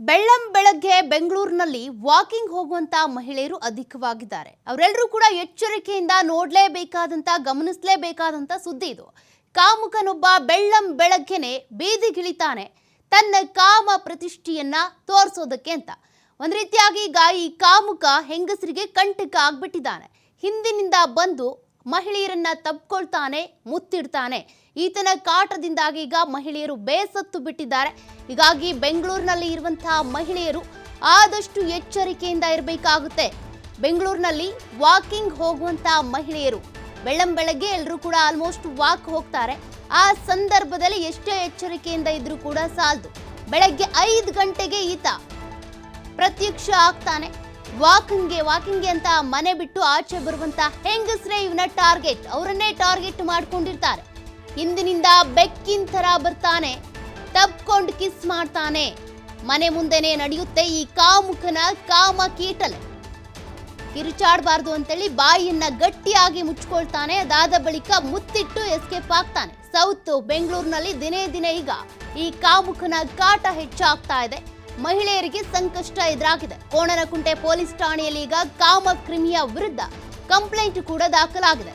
ಬೆಳ್ಳಂ ಬೆಳಗ್ಗೆ ಬೆಂಗಳೂರಿನಲ್ಲಿ ವಾಕಿಂಗ್ ಹೋಗುವಂತ ಮಹಿಳೆಯರು ಅಧಿಕವಾಗಿದ್ದಾರೆ. ಅವರೆಲ್ಲರೂ ಕೂಡ ಎಚ್ಚರಿಕೆಯಿಂದ ನೋಡಲೇಬೇಕಾದಂತ, ಗಮನಿಸಲೇಬೇಕಾದಂತ ಸುದ್ದಿ ಇದು. ಕಾಮುಕನೊಬ್ಬ ಬೆಳ್ಳಂ ಬೆಳಗ್ಗೆನೆ ಬೀದಿಗಿಳಿತಾನೆ ತನ್ನ ಕಾಮ ಪ್ರತಿಷ್ಠೆಯನ್ನ ತೋರಿಸೋದಕ್ಕೆ ಅಂತ. ಒಂದು ರೀತಿಯಾಗಿ ಈ ಕಾಮುಕ ಹೆಂಗಸರಿಗೆ ಕಂಟಕ ಆಗ್ಬಿಟ್ಟಿದ್ದಾನೆ. ಹಿಂದಿನಿಂದ ಬಂದು ಮಹಿಳೆಯರನ್ನ ತಪ್ಕೊಳ್ತಾನೆ ಮುತ್ತಿಡ್ತಾನೆ. ಈತನ ಕಾಟದಿಂದಾಗಿ ಈಗ ಮಹಿಳೆಯರು ಬೇಸತ್ತು ಬಿಟ್ಟಿದ್ದಾರೆ. ಹೀಗಾಗಿ ಬೆಂಗಳೂರಿನಲ್ಲಿ ಇರುವಂತಹ ಮಹಿಳೆಯರು ಆದಷ್ಟು ಎಚ್ಚರಿಕೆಯಿಂದ ಇರಬೇಕಾಗುತ್ತೆ. ಬೆಂಗಳೂರಿನಲ್ಲಿ ವಾಕಿಂಗ್ ಹೋಗುವಂತಹ ಮಹಿಳೆಯರು, ಬೆಳ್ಳಂ ಬೆಳಗ್ಗೆ ಎಲ್ಲರೂ ಕೂಡ ಆಲ್ಮೋಸ್ಟ್ ವಾಕ್ ಹೋಗ್ತಾರೆ. ಆ ಸಂದರ್ಭದಲ್ಲಿ ಎಷ್ಟೇ ಎಚ್ಚರಿಕೆಯಿಂದ ಇದ್ರೂ ಕೂಡ ಸಾಲದು. ಬೆಳಗ್ಗೆ ಐದು ಗಂಟೆಗೆ ಈತ ಪ್ರತ್ಯಕ್ಷ ಆಗ್ತಾನೆ. ವಾಕಿಂಗ್ಗೆ ವಾಕಿಂಗ್ಗೆ ಅಂತ ಮನೆ ಬಿಟ್ಟು ಆಚೆ ಬರುವಂತ ಹೆಂಗಸ್ರೇ ಇವನ ಟಾರ್ಗೆಟ್, ಅವರನ್ನೇ ಟಾರ್ಗೆಟ್ ಮಾಡ್ಕೊಂಡಿರ್ತಾರೆ. ಹಿಂದಿನಿಂದ ಬೆಕ್ಕಿನ ತರ ಬರ್ತಾನೆ ತಪ್ಕೊಂಡು ಕಿಸ್ ಮಾಡ್ತಾನೆ. ಮನೆ ಮುಂದೆನೆ ನಡೆಯುತ್ತೆ ಈ ಕಾಮುಖನ ಕಾಮ ಕೀಟಲೆ. ಕಿರುಚಾಡಬಾರ್ದು ಅಂತೇಳಿ ಬಾಯಿಯನ್ನ ಗಟ್ಟಿಯಾಗಿ ಮುಚ್ಕೊಳ್ತಾನೆ, ಅದಾದ ಬಳಿಕ ಮುತ್ತಿಟ್ಟು ಎಸ್ಕೇಪ್ ಆಗ್ತಾನೆ. ಸೌತ್ ಬೆಂಗಳೂರಿನಲ್ಲಿ ದಿನೇ ದಿನೇ ಈಗ ಈ ಕಾಮುಖನ ಕಾಟ ಹೆಚ್ಚಾಗ್ತಾ ಇದೆ. ಮಹಿಳೆಯರಿಗೆ ಸಂಕಷ್ಟ ಎದುರಾಗಿದೆ. ಕೋಣನಕುಂಟೆ ಪೊಲೀಸ್ ಠಾಣೆಯಲ್ಲಿ ಈಗ ಕಾಮ ಕ್ರಿಮಿಯ ವಿರುದ್ಧ ಕಂಪ್ಲೇಂಟ್ ಕೂಡ ದಾಖಲಾಗಿದೆ.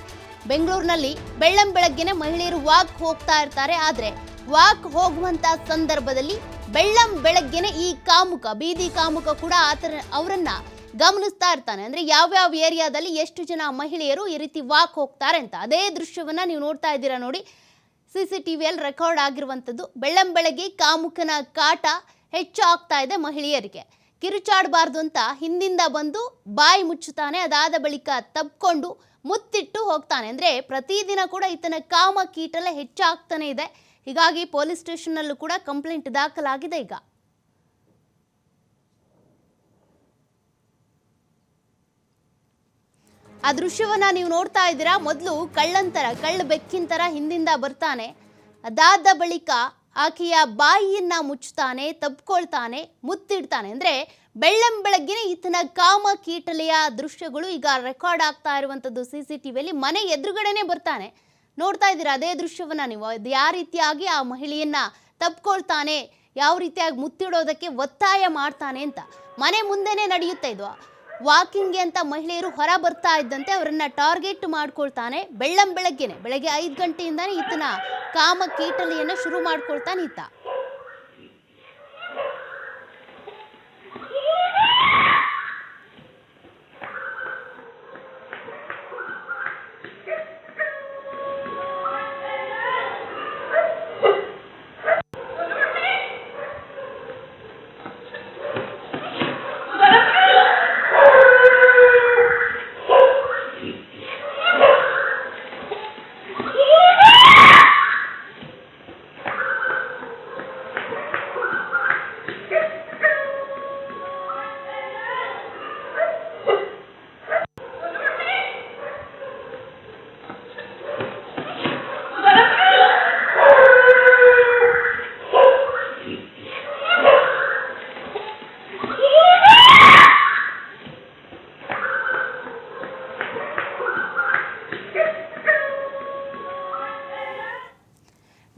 ಬೆಂಗಳೂರಿನಲ್ಲಿ ಬೆಳ್ಳಂ ಬೆಳಗ್ಗೆನೆ ಮಹಿಳೆಯರು ವಾಕ್ ಹೋಗ್ತಾ ಇರ್ತಾರೆ. ಆದ್ರೆ ವಾಕ್ ಹೋಗುವಂತ ಸಂದರ್ಭದಲ್ಲಿ ಬೆಳ್ಳಂ ಬೆಳಗ್ಗೆನೆ ಈ ಕಾಮುಕ, ಬೀದಿ ಕಾಮುಕ ಕೂಡ ಆತರ ಅವರನ್ನ ಗಮನಿಸ್ತಾ ಇರ್ತಾನೆ. ಅಂದ್ರೆ ಯಾವ್ಯಾವ ಏರಿಯಾದಲ್ಲಿ ಎಷ್ಟು ಜನ ಮಹಿಳೆಯರು ಈ ರೀತಿ ವಾಕ್ ಹೋಗ್ತಾರೆ ಅಂತ ಅದೇ ದೃಶ್ಯವನ್ನ ನೀವು ನೋಡ್ತಾ ಇದ್ದೀರಾ ನೋಡಿ. ಸಿ ಸಿ ಟಿ ವಿಯಲ್ಲಿ ರೆಕಾರ್ಡ್ ಆಗಿರುವಂಥದ್ದು ಬೆಳ್ಳಂ ಬೆಳಗ್ಗೆ ಕಾಮುಕನ ಕಾಟ ಹೆಚ್ಚಾಗ್ತಾ ಇದೆ ಮಹಿಳೆಯರಿಗೆ. ಕಿರುಚಾಡಬಾರ್ದು ಅಂತ ಹಿಂದಿಂದ ಬಂದು ಬಾಯಿ ಮುಚ್ಚುತ್ತಾನೆ, ಅದಾದ ಬಳಿಕ ತಬ್ಕೊಂಡು ಮುತ್ತಿಟ್ಟು ಹೋಗ್ತಾನೆ. ಅಂದರೆ ಪ್ರತಿದಿನ ಕೂಡ ಈತನ ಕಾಮ ಕೀಟಲೆ ಹೆಚ್ಚಾಗ್ತಾನೆ ಇದೆ. ಹೀಗಾಗಿ ಪೊಲೀಸ್ ಸ್ಟೇಷನ್ನಲ್ಲೂ ಕೂಡ ಕಂಪ್ಲೇಂಟ್ ದಾಖಲಾಗಿದೆ ಈಗ. ಆ ದೃಶ್ಯವನ್ನ ನೀವು ನೋಡ್ತಾ ಇದ್ದೀರಾ. ಮೊದಲು ಕಳ್ಳಂತರ, ಕಳ್ಳ ಬೆಕ್ಕಿನ ಥರ ಹಿಂದಿಂದ ಬರ್ತಾನೆ. ಅದಾದ ಬಳಿಕ ಆಕೆಯ ಬಾಯಿಯನ್ನ ಮುಚ್ಚುತ್ತಾನೆ ತಪ್ಕೊಳ್ತಾನೆ ಮುತ್ತಿಡ್ತಾನೆ. ಅಂದ್ರೆ ಬೆಳ್ಳಂ ಬೆಳಗ್ಗೆನೆ ಈತನ ಕಾಮ ಕೀಟಲೆಯ ದೃಶ್ಯಗಳು ಈಗ ರೆಕಾರ್ಡ್ ಆಗ್ತಾ ಇರುವಂಥದ್ದು ಸಿ ಸಿ ಟಿ ವಿಯಲ್ಲಿ ಮನೆ ಎದುರುಗಡೆನೆ ಬರ್ತಾನೆ. ನೋಡ್ತಾ ಇದ್ದೀರಾ ಅದೇ ದೃಶ್ಯವನ್ನ ನೀವು? ಅದು ಯಾವ ರೀತಿಯಾಗಿ ಆ ಮಹಿಳೆಯನ್ನ ತಪ್ಕೊಳ್ತಾನೆ ಯಾವ ರೀತಿಯಾಗಿ ಮುತ್ತಿಡೋದಕ್ಕೆ ಒತ್ತಾಯ ಮಾಡ್ತಾನೆ ಅಂತ. ಮನೆ ಮುಂದೆನೆ ನಡೆಯುತ್ತೆ ಇದು? ವಾಕಿಂಗ್ಗೆ ಅಂತ ಮಹಿಳೆಯರು ಹೊರ ಬರ್ತಾ ಇದ್ದಂತೆ ಅವರನ್ನ ಟಾರ್ಗೆಟ್ ಮಾಡ್ಕೊಳ್ತಾನೆ. ಬೆಳ್ಳಂ ಬೆಳಗ್ಗೆನೆ, ಬೆಳಗ್ಗೆ ಐದು ಗಂಟೆಯಿಂದಾನೇ ಈತನ ಕಾಮ ಕೀಟಲಿಯನ್ನು ಶುರು ಮಾಡ್ಕೊಳ್ತಾನೆ ಈತ.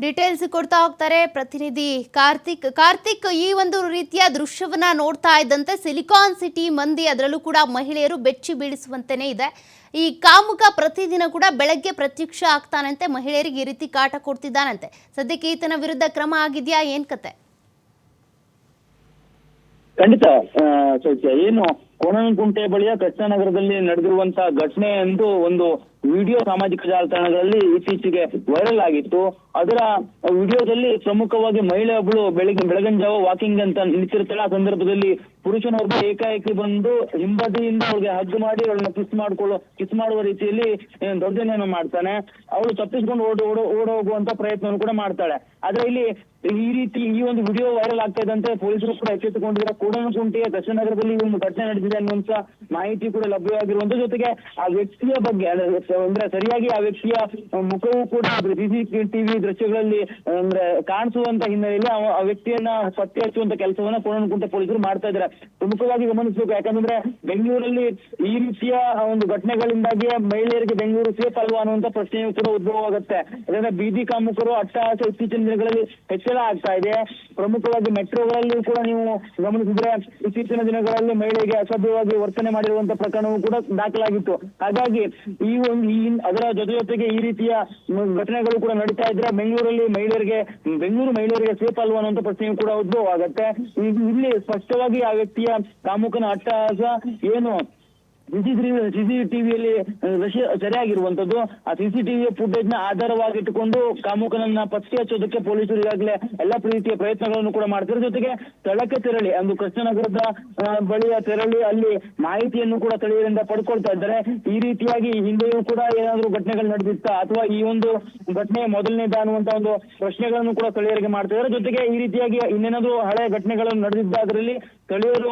ಡೀಟೇಲ್ಸ್ ಕೊಡ್ತಾ ಹೋಗ್ತಾರೆ. ಪ್ರತಿನಿಧಿ ಕಾರ್ತಿಕ್ ಕಾರ್ತಿಕ್ ಈ ಒಂದು ರೀತಿಯ ದೃಶ್ಯವನ್ನ ನೋಡ್ತಾ ಇದ್ದಂತೆ ಸಿಲಿಕಾನ್ ಸಿಟಿ ಮಂದಿ ಅದರಲ್ಲೂ ಕೂಡ ಮಹಿಳೆಯರು ಬೆಚ್ಚಿ ಬೀಳಿಸುವಂತೆಯೇ ಇದೆ. ಈ ಕಾಮುಕ ಪ್ರತಿದಿನ ಕೂಡ ಬೆಳಗ್ಗೆ ಪ್ರತ್ಯಕ್ಷ ಆಗ್ತಾನಂತೆ. ಮಹಿಳೆಯರಿಗೆ ಈ ರೀತಿ ಕಾಟ ಕೊಡ್ತಿದ್ದಾನಂತೆ. ಸದ್ಯಕ್ಕೆ ಈತನ ವಿರುದ್ಧ ಕ್ರಮ ಆಗಿದೆಯಾ? ಏನ್ ಕತೆ? ಖಂಡಿತ ಏನು ಕೋಣನಕುಂಟೆ ಬಳಿಯ ಕೃಷ್ಣನಗರದಲ್ಲಿ ನಡೆದಿರುವಂತಹ ಘಟನೆ ಎಂದು ಒಂದು ವಿಡಿಯೋ ಸಾಮಾಜಿಕ ಜಾಲತಾಣಗಳಲ್ಲಿ ಇತ್ತೀಚೆಗೆ ವೈರಲ್ ಆಗಿತ್ತು. ಅದರ ವಿಡಿಯೋದಲ್ಲಿ ಪ್ರಮುಖವಾಗಿ ಮಹಿಳೆ ಒಬ್ಬಳು ಬೆಳಗ್ಗೆ ಬೆಳಗಿನ ಜಾವ ವಾಕಿಂಗ್ ಅಂತ ನಿಂತಿರ್ತಾಳೆ ಆ ಸಂದರ್ಭದಲ್ಲಿ ಪುರುಷನೊಬ್ಬ ಏಕಾಏಕಿ ಬಂದು ಹಿಂಬದಿಯಿಂದ ಅವಳಿಗೆ ಹಗ್ ಮಾಡಿ ಅವಳನ್ನ ಕಿಸ್ ಮಾಡ್ಕೊಳ್ಳೋ ಕಿಸ್ ಮಾಡುವ ರೀತಿಯಲ್ಲಿ ದೌರ್ಜನ್ಯವನ್ನು ಮಾಡ್ತಾನೆ. ಅವಳು ತಪ್ಪಿಸ್ಕೊಂಡು ಓಡ ಓಡ ಓಡೋಗುವಂತ ಪ್ರಯತ್ನವನ್ನು ಕೂಡ ಮಾಡ್ತಾಳೆ. ಆದ್ರೆ ಇಲ್ಲಿ ಈ ರೀತಿ ಈ ಒಂದು ವಿಡಿಯೋ ವೈರಲ್ ಆಗ್ತಾ ಇದ್ದಂತೆ ಪೊಲೀಸರು ಕೂಡ ಎಚ್ಚೆತ್ತುಕೊಂಡಿದ್ದಾರೆ. ದಕ್ಷಿಣ ನಗರದಲ್ಲಿ ಈ ಒಂದು ಘಟನೆ ನಡೆದಿದೆ ಅನ್ನುವಂತ ಮಾಹಿತಿ ಕೂಡ ಲಭ್ಯವಾಗಿರುವಂತ ಜೊತೆಗೆ ಆ ವ್ಯಕ್ತಿಯ ಬಗ್ಗೆ ಅಂದ್ರೆ ಸರಿಯಾಗಿ ಆ ವ್ಯಕ್ತಿಯ ಮುಖವೂ ಕೂಡ ಸಿಸಿ ಟಿವಿ ದೃಶ್ಯಗಳಲ್ಲಿ, ಅಂದ್ರೆ ಕಾಣಿಸುವಂತ ಹಿನ್ನೆಲೆಯಲ್ಲಿ ಆ- ವ್ಯಕ್ತಿಯನ್ನ ಪತ್ತೆ ಹಚ್ಚುವಂತ ಕೆಲಸವನ್ನ ಕೋಣನಕುಂಟೆ ಪೊಲೀಸರು ಮಾಡ್ತಾ ಇದ್ದಾರೆ. ಪ್ರಮುಖವಾಗಿ ಗಮನಿಸಬೇಕು, ಯಾಕಂದ್ರೆ ಬೆಂಗಳೂರಲ್ಲಿ ಈ ರೀತಿಯ ಒಂದು ಘಟನೆಗಳಿಂದಾಗಿ ಮಹಿಳೆಯರಿಗೆ ಬೆಂಗಳೂರು ಸೇಫ್ ಅಲ್ವಾ ಅನ್ನುವಂತ ಪ್ರಶ್ನೆಯೂ ಕೂಡ ಉದ್ಭವವಾಗುತ್ತೆ ಯಾಕಂದ್ರೆ ಬೀದಿ ಕಾಮುಕರು ಅಟ್ಟಹಾಸ ಇತ್ತೀಚಿನ ದಿನಗಳಲ್ಲಿ ಹೆಚ್ಚಳ ಆಗ್ತಾ ಇದೆ. ಪ್ರಮುಖವಾಗಿ ಮೆಟ್ರೋಗಳಲ್ಲಿ ಕೂಡ ನೀವು ಗಮನಿಸಿದ್ರೆ ಇತ್ತೀಚಿನ ದಿನಗಳಲ್ಲಿ ಮಹಿಳೆಗೆ ಅಸಭ್ಯವಾಗಿ ವರ್ತನೆ ಮಾಡಿರುವಂತ ಪ್ರಕರಣವೂ ಕೂಡ ದಾಖಲಾಗಿತ್ತು. ಹಾಗಾಗಿ ಈ ಈ ಅದರ ಜೊತೆ ಜೊತೆಗೆ ಈ ರೀತಿಯ ಘಟನೆಗಳು ಕೂಡ ನಡೀತಾ ಇದ್ರೆ ಬೆಂಗಳೂರಲ್ಲಿ ಮಹಿಳೆಯರಿಗೆ ಬೆಂಗಳೂರು ಮಹಿಳೆಯರಿಗೆ ಸೇಫ್ ಅಲ್ವಾ ಅನ್ನುವಂತ ಪ್ರಶ್ನೆಯೂ ಕೂಡ ಉದ್ಭವ ಆಗತ್ತೆ ಈ- ಇಲ್ಲಿ ಸ್ಪಷ್ಟವಾಗಿ ಆ ವ್ಯಕ್ತಿಯ ಕಾಮುಕನ ಅಟ್ಟಹಾಸ ಏನು ಸಿಸಿ ಸಿಸಿ ಟಿವಿಯಲ್ಲಿ ವಿಷಯ ಸರಿಯಾಗಿರುವಂತದ್ದು ಆ ಸಿಸಿ ಟಿವಿಯ ಫುಟೇಜ್ನ ಆಧಾರವಾಗಿಟ್ಟುಕೊಂಡು ಕಾಮುಕನನ್ನ ಪತ್ತೆ ಹಚ್ಚೋದಕ್ಕೆ ಪೊಲೀಸರು ಈಗಾಗಲೇ ಎಲ್ಲಾ ರೀತಿಯ ಪ್ರಯತ್ನಗಳನ್ನು ಕೂಡ ಮಾಡ್ತಾರೆ ಜೊತೆಗೆ ಸ್ಥಳಕ್ಕೆ ತೆರಳಿ, ಅಂದು ಕೃಷ್ಣನಗರದ ಬಳಿಯ ತೆರಳಿ ಅಲ್ಲಿ ಮಾಹಿತಿಯನ್ನು ಕೂಡ ಸ್ಥಳೀಯರಿಂದ ಪಡ್ಕೊಳ್ತಾ ಇದ್ದಾರೆ. ಈ ರೀತಿಯಾಗಿ ಹಿಂದೆಯೂ ಕೂಡ ಏನಾದ್ರು ಘಟನೆಗಳು ನಡೆದಿತ್ತಾ, ಅಥವಾ ಈ ಒಂದು ಘಟನೆ ಮೊದಲನೇದ ಅನ್ನುವಂತ ಒಂದು ಪ್ರಶ್ನೆಗಳನ್ನು ಕೂಡ ಸ್ಥಳೀಯರಿಗೆ ಮಾಡ್ತಾ ಇದ್ದಾರೆ ಜೊತೆಗೆ ಈ ರೀತಿಯಾಗಿ ಇನ್ನೇನಾದ್ರೂ ಹಳೆ ಘಟನೆಗಳನ್ನು ನಡೆದಿದ್ದ ಅದರಲ್ಲಿ ಸ್ಥಳೀಯರು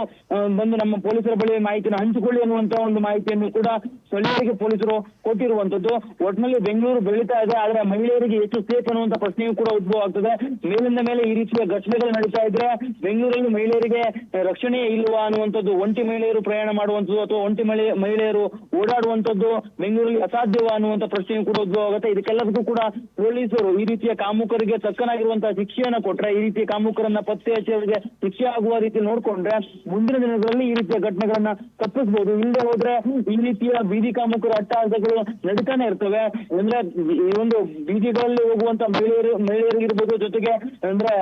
ಬಂದು ನಮ್ಮ ಪೊಲೀಸರ ಬಳಿ ಮಾಹಿತಿಯನ್ನು ಹಂಚಿಕೊಳ್ಳಿ ಅನ್ನುವಂತ ಒಂದು ಮಾಹಿತಿಯನ್ನು ಕೂಡ ಸ್ಥಳೀಯರಿಗೆ ಪೊಲೀಸರು ಕೊಟ್ಟಿರುವಂತದ್ದು ಒಟ್ಟಿನಲ್ಲಿ ಬೆಂಗಳೂರು ಬೆಳೀತಾ ಇದೆ, ಆದ್ರೆ ಮಹಿಳೆಯರಿಗೆ ಎಷ್ಟು ಸೇಫ್ ಅನ್ನುವಂತ ಪ್ರಶ್ನೆಯೂ ಕೂಡ ಉದ್ಭವ ಆಗ್ತದೆ. ಮೇಲಿಂದ ಮೇಲೆ ಈ ರೀತಿಯ ಘಟನೆಗಳು ನಡೀತಾ ಇದ್ರೆ ಬೆಂಗಳೂರಲ್ಲಿ ಮಹಿಳೆಯರಿಗೆ ರಕ್ಷಣೆ ಇಲ್ವಾ ಅನ್ನುವಂಥದ್ದು, ಒಂಟಿ ಮಹಿಳೆಯರು ಪ್ರಯಾಣ ಮಾಡುವಂತದ್ದು ಅಥವಾ ಒಂಟಿ ಮಹಿಳೆ, ಮಹಿಳೆಯರು ಓಡಾಡುವಂತದ್ದು ಬೆಂಗಳೂರಲ್ಲಿ ಅಸಾಧ್ಯವಾ ಅನ್ನುವಂತ ಪ್ರಶ್ನೆಯೂ ಕೂಡ ಉದ್ಭವ ಆಗುತ್ತೆ. ಇದಕ್ಕೆಲ್ಲದಕ್ಕೂ ಕೂಡ ಪೊಲೀಸರು ಈ ರೀತಿಯ ಕಾಮುಕರಿಗೆ ತಕ್ಕನಾಗಿರುವಂತಹ ಶಿಕ್ಷೆಯನ್ನ ಕೊಟ್ರೆ, ಈ ರೀತಿಯ ಕಾಮುಕರನ್ನ ಪತ್ತೆ ಹಚ್ಚಿ ಅವರಿಗೆ ಶಿಕ್ಷೆ ಆಗುವ ರೀತಿ ನೋಡ್ಕೊಂಡ್ರೆ ಮುಂದಿನ ದಿನಗಳಲ್ಲಿ ಈ ರೀತಿಯ ಘಟನೆಗಳನ್ನ ತಪ್ಪಿಸಬಹುದು ಹಿಂದೆ ಹೋದ್ರೆ ಈ ರೀತಿಯ ಬೀದಿ ಕಾಮಕರು ಅಟ್ಟಹಾಸಗಳು ನಡೀತಾನೆ ಇರ್ತವೆ. ಅಂದ್ರೆ ಈ ಒಂದು ಬೀದಿಗಳಲ್ಲಿ ಹೋಗುವಂತ ಮಹಿಳೆಯರು ಮಹಿಳೆಯರಿಗಿರ್ಬೋದು ಜೊತೆಗೆ ಅಂದ್ರೆ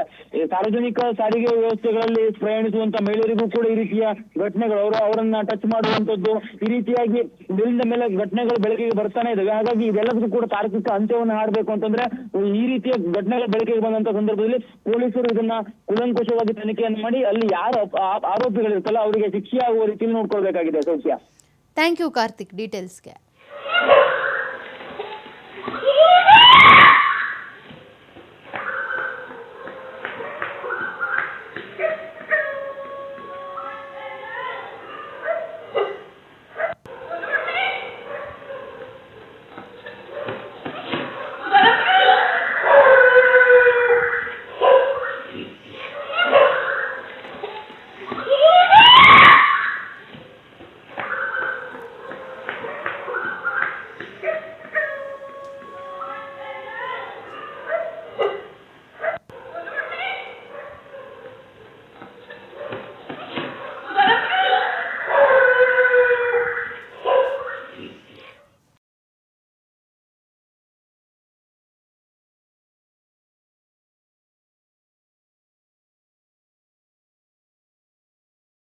ಸಾರ್ವಜನಿಕ ಸಾರಿಗೆ ವ್ಯವಸ್ಥೆಗಳಲ್ಲಿ ಪ್ರಯಾಣಿಸುವಂತ ಮಹಿಳೆಯರಿಗೂ ಕೂಡ ಈ ರೀತಿಯ ಘಟನೆಗಳು, ಅವರು ಅವರನ್ನ ಟಚ್ ಮಾಡುವಂತದ್ದು ಈ ರೀತಿಯಾಗಿ ಮೇಲಿಂದ ಮೇಲೆ ಘಟನೆಗಳು ಬೆಳಕಿಗೆ ಬರ್ತಾನೆ ಇದಾವೆ ಹಾಗಾಗಿ ಇದೆಲ್ಲದಕ್ಕೂ ಕೂಡ ತಾರ್ಕಿಕ ಅಂತ್ಯವನ್ನು ಹಾಡಬೇಕು ಅಂತಂದ್ರೆ ಈ ರೀತಿಯ ಘಟನೆಗಳು ಬೆಳಕಿಗೆ ಬಂದಂತ ಸಂದರ್ಭದಲ್ಲಿ ಪೊಲೀಸರು ಇದನ್ನ ಕೂಲಂಕುಷವಾಗಿ ತನಿಖೆಯನ್ನು ಮಾಡಿ ಅಲ್ಲಿ ಯಾರು ಆರೋಪಿಗಳಿರ್ತಲ್ಲ ಅವರಿಗೆ ಶಿಕ್ಷೆ ಆಗುವ ರೀತಿಯಲ್ಲಿ ನೋಡ್ಕೊಳ್ಬೇಕಾಗಿದೆ ಸೌಖ್ಯ. Thank you Karthik ಡೀಟೇಲ್ಸ್ಗೆ